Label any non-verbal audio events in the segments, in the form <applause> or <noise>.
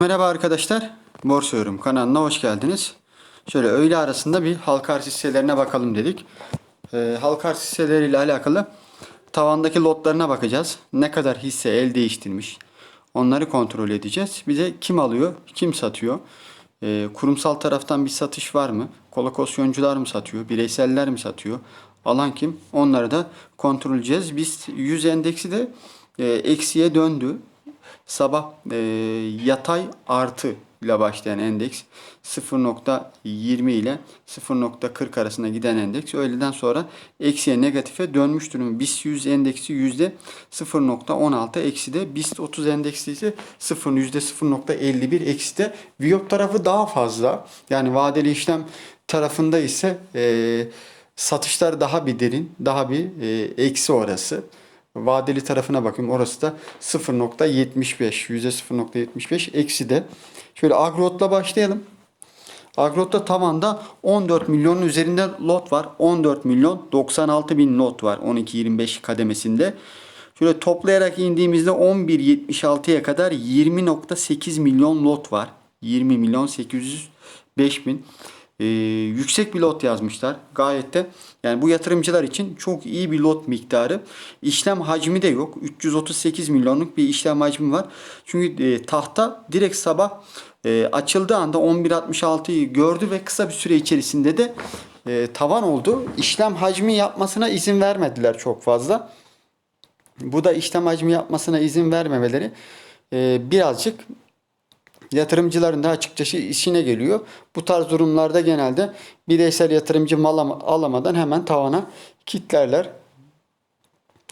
Merhaba arkadaşlar. Borsa Yorum kanalına hoş geldiniz. Şöyle öğle arasında bir halka arz hisselerine bakalım dedik. Ee, halka arz hisseleriyle alakalı tavandaki lotlarına bakacağız. Ne kadar hisse el değiştirmiş. Onları kontrol edeceğiz. Bize kim alıyor, kim satıyor? Ee, kurumsal taraftan bir satış var mı? Kolokasyoncular mı satıyor? Bireyseller mi satıyor? Alan kim? Onları da kontrol edeceğiz. Biz 100 endeksi de e, eksiye döndü. Sabah e, yatay artı ile başlayan endeks 0.20 ile 0.40 arasında giden endeks öğleden sonra eksiye negatife dönmüş durum. BIST 100 endeksi yüzde 0.16 eksi de BIST 30 endeksi ise 0 yüzde 0.51 eksi de Viyop tarafı daha fazla. Yani vadeli işlem tarafında ise e, satışlar daha bir derin, daha bir e, eksi orası. Vadeli tarafına bakayım. Orası da 0.75. Yüzde 0.75 eksi de. Şöyle Agrot'la başlayalım. Agrot'ta tavanda 14 milyonun üzerinde lot var. 14 milyon 96 bin lot var 12-25 kademesinde. Şöyle toplayarak indiğimizde 11.76'ya kadar 20.8 milyon lot var. 20 milyon 805 bin. Ee, yüksek bir lot yazmışlar. Gayet de yani bu yatırımcılar için çok iyi bir lot miktarı. İşlem hacmi de yok. 338 milyonluk bir işlem hacmi var. Çünkü e, tahta direkt sabah e, açıldığı anda 11.66'yı gördü ve kısa bir süre içerisinde de e, tavan oldu. İşlem hacmi yapmasına izin vermediler çok fazla. Bu da işlem hacmi yapmasına izin vermemeleri e, birazcık yatırımcıların da açıkçası işine geliyor. Bu tarz durumlarda genelde bireysel yatırımcı mal alama- alamadan hemen tavana kitlerler.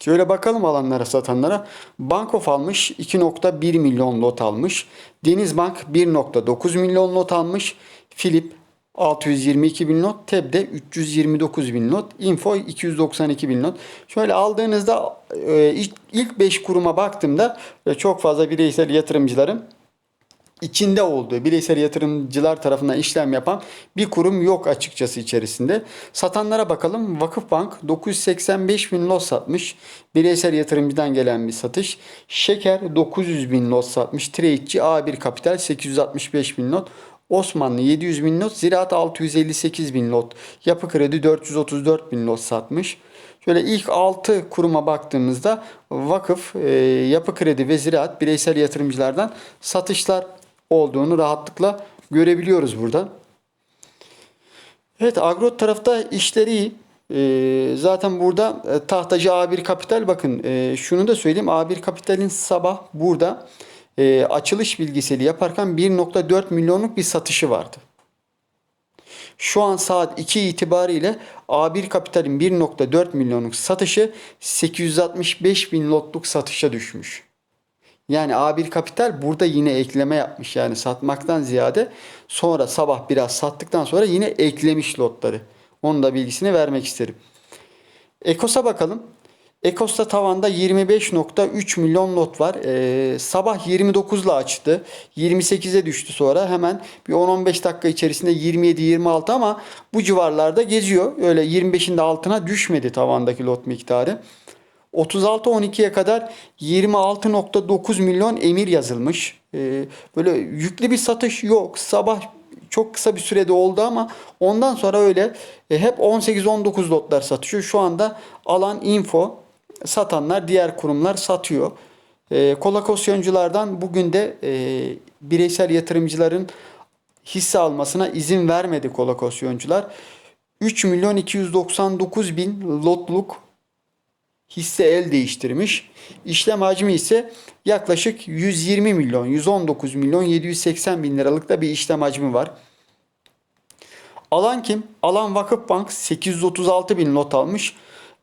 Şöyle bakalım alanlara satanlara. Bankof almış 2.1 milyon lot almış. Denizbank 1.9 milyon lot almış. Philip 622 bin not. Tebde 329 bin not. Info 292 bin not. Şöyle aldığınızda e, ilk- ilk 5 kuruma baktığımda e, çok fazla bireysel yatırımcıların içinde olduğu bireysel yatırımcılar tarafından işlem yapan bir kurum yok açıkçası içerisinde. Satanlara bakalım. Vakıfbank 985 bin lot satmış. Bireysel yatırımcıdan gelen bir satış. Şeker 900 bin lot satmış. Trade'ci A1 Kapital 865 bin lot. Osmanlı 700 bin lot. Ziraat 658 bin lot. Yapı Kredi 434 bin lot satmış. Şöyle ilk 6 kuruma baktığımızda vakıf, e, yapı kredi ve ziraat bireysel yatırımcılardan satışlar olduğunu rahatlıkla görebiliyoruz burada. Evet agro tarafta işleri iyi. E, zaten burada e, tahtacı A1 Kapital bakın e, şunu da söyleyeyim A1 Kapital'in sabah burada e, açılış bilgiseli yaparken 1.4 milyonluk bir satışı vardı. Şu an saat 2 itibariyle A1 Kapital'in 1.4 milyonluk satışı 865 bin lotluk satışa düşmüş. Yani A1 Kapital burada yine ekleme yapmış. Yani satmaktan ziyade sonra sabah biraz sattıktan sonra yine eklemiş lotları. Onun da bilgisini vermek isterim. Ekos'a bakalım. Ekos'ta tavanda 25.3 milyon lot var. Ee, sabah 29'la açtı. 28'e düştü sonra. Hemen bir 10-15 dakika içerisinde 27-26 ama bu civarlarda geziyor. Öyle 25'in de altına düşmedi tavandaki lot miktarı. 36-12'ye kadar 26.9 milyon emir yazılmış. Ee, böyle yüklü bir satış yok. Sabah çok kısa bir sürede oldu ama ondan sonra öyle e, hep 18-19 lotlar satışıyor. Şu anda alan info satanlar diğer kurumlar satıyor. E, kolakosyonculardan bugün de e, bireysel yatırımcıların hisse almasına izin vermedi kolakosyoncular. 3 milyon 299 bin lotluk hisse el değiştirmiş. İşlem hacmi ise yaklaşık 120 milyon, 119 milyon 780 bin liralık da bir işlem hacmi var. Alan kim? Alan Vakıfbank 836 bin lot almış.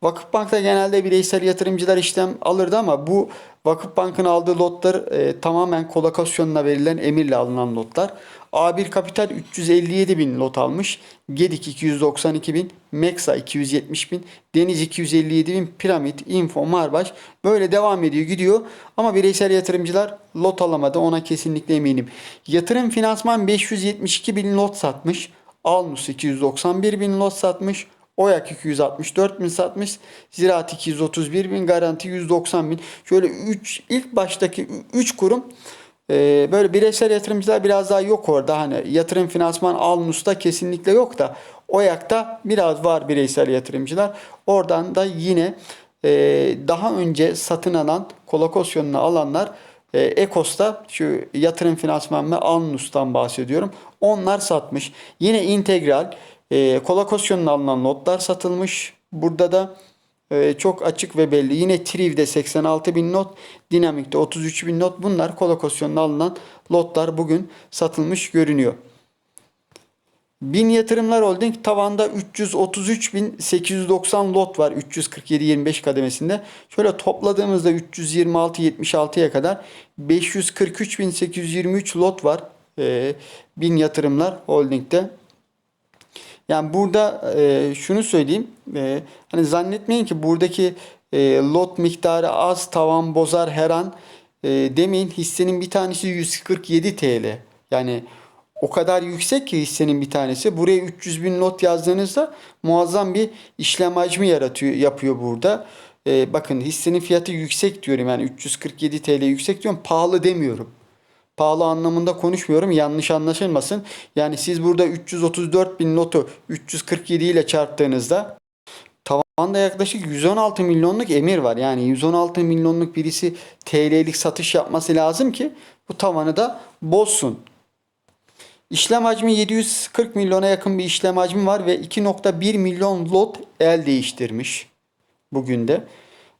Vakıfbank'ta genelde bireysel yatırımcılar işlem alırdı ama bu Vakıfbank'ın aldığı lotlar e, tamamen kolokasyonuna verilen emirle alınan lotlar. A1 Kapital 357 bin lot almış. Gedik 292 bin. Meksa 270 bin. Deniz 257 bin. Piramit, Info, Marbaş böyle devam ediyor gidiyor. Ama bireysel yatırımcılar lot alamadı ona kesinlikle eminim. Yatırım finansman 572 bin lot satmış. Alnus 291 bin lot satmış. Oyak 264 bin satmış. Ziraat 231 bin. Garanti 190 bin. Şöyle 3 ilk baştaki 3 kurum Ee, böyle bireysel yatırımcılar biraz daha yok orada. Hani yatırım finansman Alnus'ta kesinlikle yok da OYAK'ta biraz var bireysel yatırımcılar. Oradan da yine e, daha önce satın alan kolokasyonunu alanlar e, Ekos'ta şu yatırım finansman ve Alnus'tan bahsediyorum. Onlar satmış. Yine integral e, kolokasyonunu alınan notlar satılmış. Burada da ee, çok açık ve belli. Yine Triv'de 86 bin not, Dinamik'te 33 bin not. Bunlar kolokasyonuna alınan lotlar bugün satılmış görünüyor. Bin Yatırımlar Holding tavanda 333.890 lot var 347-25 kademesinde. Şöyle topladığımızda 326-76'ya kadar 543.823 lot var. Ee, Bin Yatırımlar Holding'de. Yani burada e, şunu söyleyeyim. E, hani zannetmeyin ki buradaki e, lot miktarı az tavan bozar her an e, demeyin. Hissenin bir tanesi 147 TL. Yani o kadar yüksek ki hissenin bir tanesi. Buraya 300 bin lot yazdığınızda muazzam bir işlem hacmi yaratıyor, yapıyor burada. E, bakın hissenin fiyatı yüksek diyorum. Yani 347 TL yüksek diyorum. Pahalı demiyorum pahalı anlamında konuşmuyorum. Yanlış anlaşılmasın. Yani siz burada 334 bin notu 347 ile çarptığınızda tavanda yaklaşık 116 milyonluk emir var. Yani 116 milyonluk birisi TL'lik satış yapması lazım ki bu tavanı da bozsun. İşlem hacmi 740 milyona yakın bir işlem hacmi var ve 2.1 milyon lot el değiştirmiş bugün de.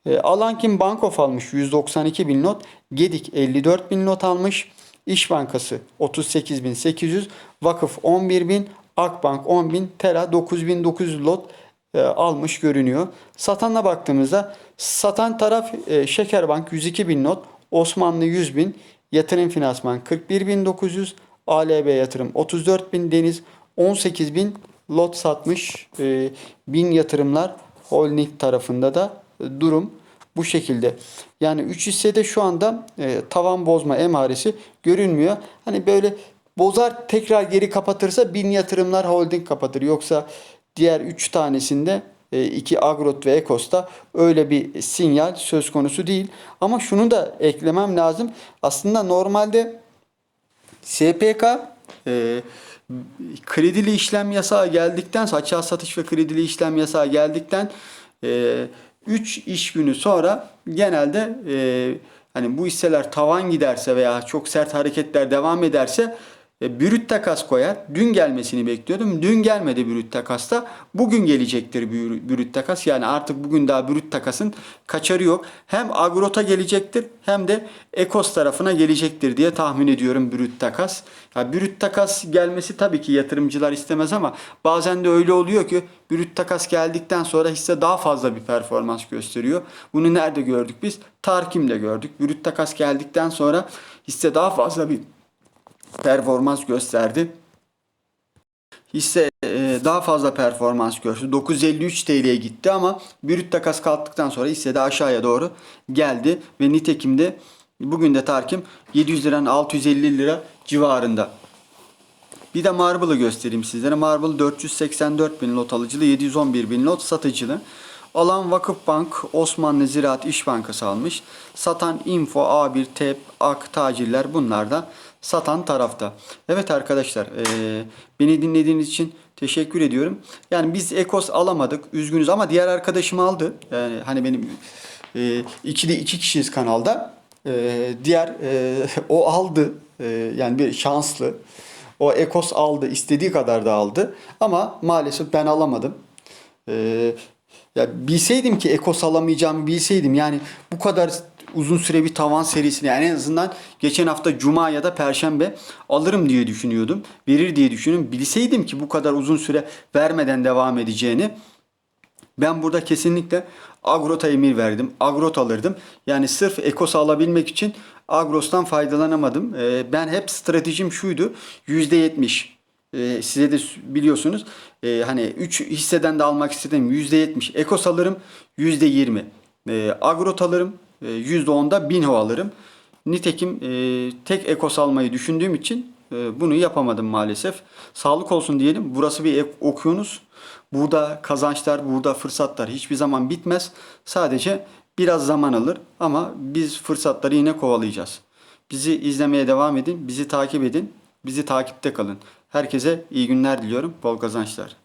E, Alankin Bankof almış 192 bin not. Gedik 54 bin not almış. İş Bankası 38.800, Vakıf 11.000, Akbank 10.000, Tera 9.900 lot e, almış görünüyor. Satanla baktığımızda satan taraf e, Şekerbank 102.000 not, Osmanlı 100.000, Yatırım Finansman 41.900, ALB Yatırım 34.000, Deniz 18.000 lot satmış. E, bin yatırımlar holding tarafında da e, durum bu şekilde. Yani 3 hissede şu anda e, tavan bozma emaresi görünmüyor. Hani böyle bozar tekrar geri kapatırsa bin yatırımlar holding kapatır. Yoksa diğer 3 tanesinde e, iki Agrot ve Ekos'ta öyle bir sinyal söz konusu değil. Ama şunu da eklemem lazım. Aslında normalde SPK e, kredili işlem yasağı geldikten açığa satış ve kredili işlem yasağı geldikten e, 3 iş günü sonra genelde e, hani bu hisseler tavan giderse veya çok sert hareketler devam ederse e, brüt takas koyar. Dün gelmesini bekliyordum. Dün gelmedi brüt takasta. Bugün gelecektir brü- brüt takas. Yani artık bugün daha brüt takasın kaçarı yok. Hem Agrot'a gelecektir hem de Ekos tarafına gelecektir diye tahmin ediyorum brüt takas. Ya brüt takas gelmesi tabii ki yatırımcılar istemez ama bazen de öyle oluyor ki brüt takas geldikten sonra hisse daha fazla bir performans gösteriyor. Bunu nerede gördük biz? Tarkim'de gördük. Brüt takas geldikten sonra hisse daha fazla bir performans gösterdi. Hisse e, daha fazla performans gösterdi. 953 TL'ye gitti ama brüt takas kalktıktan sonra hisse de aşağıya doğru geldi ve nitekim de bugün de Tarkim 700 liranın 650 lira civarında. Bir de Marble'ı göstereyim sizlere. Marble 484 bin lot alıcılı, 711 bin lot satıcılı. Alan Vakıfbank, Osmanlı Ziraat İş Bankası almış. Satan Info, A1, TEP, AK, Tacirler bunlar da satan tarafta. Evet arkadaşlar eee, beni dinlediğiniz için teşekkür ediyorum. Yani biz Ekos alamadık üzgünüz ama diğer arkadaşım aldı. Yani hani benim eee ikili iki kişiyiz kanalda. Eee, diğer eee, <laughs> o aldı. Eee, yani bir şanslı. O Ekos aldı. istediği kadar da aldı. Ama maalesef ben alamadım. Ee, ya bilseydim ki Ekos alamayacağımı bilseydim yani bu kadar uzun süre bir tavan serisini yani en azından geçen hafta Cuma ya da Perşembe alırım diye düşünüyordum. Verir diye düşünüyorum. Bilseydim ki bu kadar uzun süre vermeden devam edeceğini ben burada kesinlikle Agrot'a emir verdim. Agrot alırdım. Yani sırf Ekos alabilmek için Agros'tan faydalanamadım. Ee, ben hep stratejim şuydu. %70. Ee, size de biliyorsunuz. Ee, hani 3 hisseden de almak istedim. %70 Ekos alırım. %20 e, Agrot alırım. E, %10'da Binho alırım. Nitekim e, tek Ekos almayı düşündüğüm için e, bunu yapamadım maalesef. Sağlık olsun diyelim. Burası bir okyanus. Burada kazançlar, burada fırsatlar hiçbir zaman bitmez. Sadece biraz zaman alır ama biz fırsatları yine kovalayacağız. Bizi izlemeye devam edin. Bizi takip edin. Bizi takipte kalın. Herkese iyi günler diliyorum. Bol kazançlar.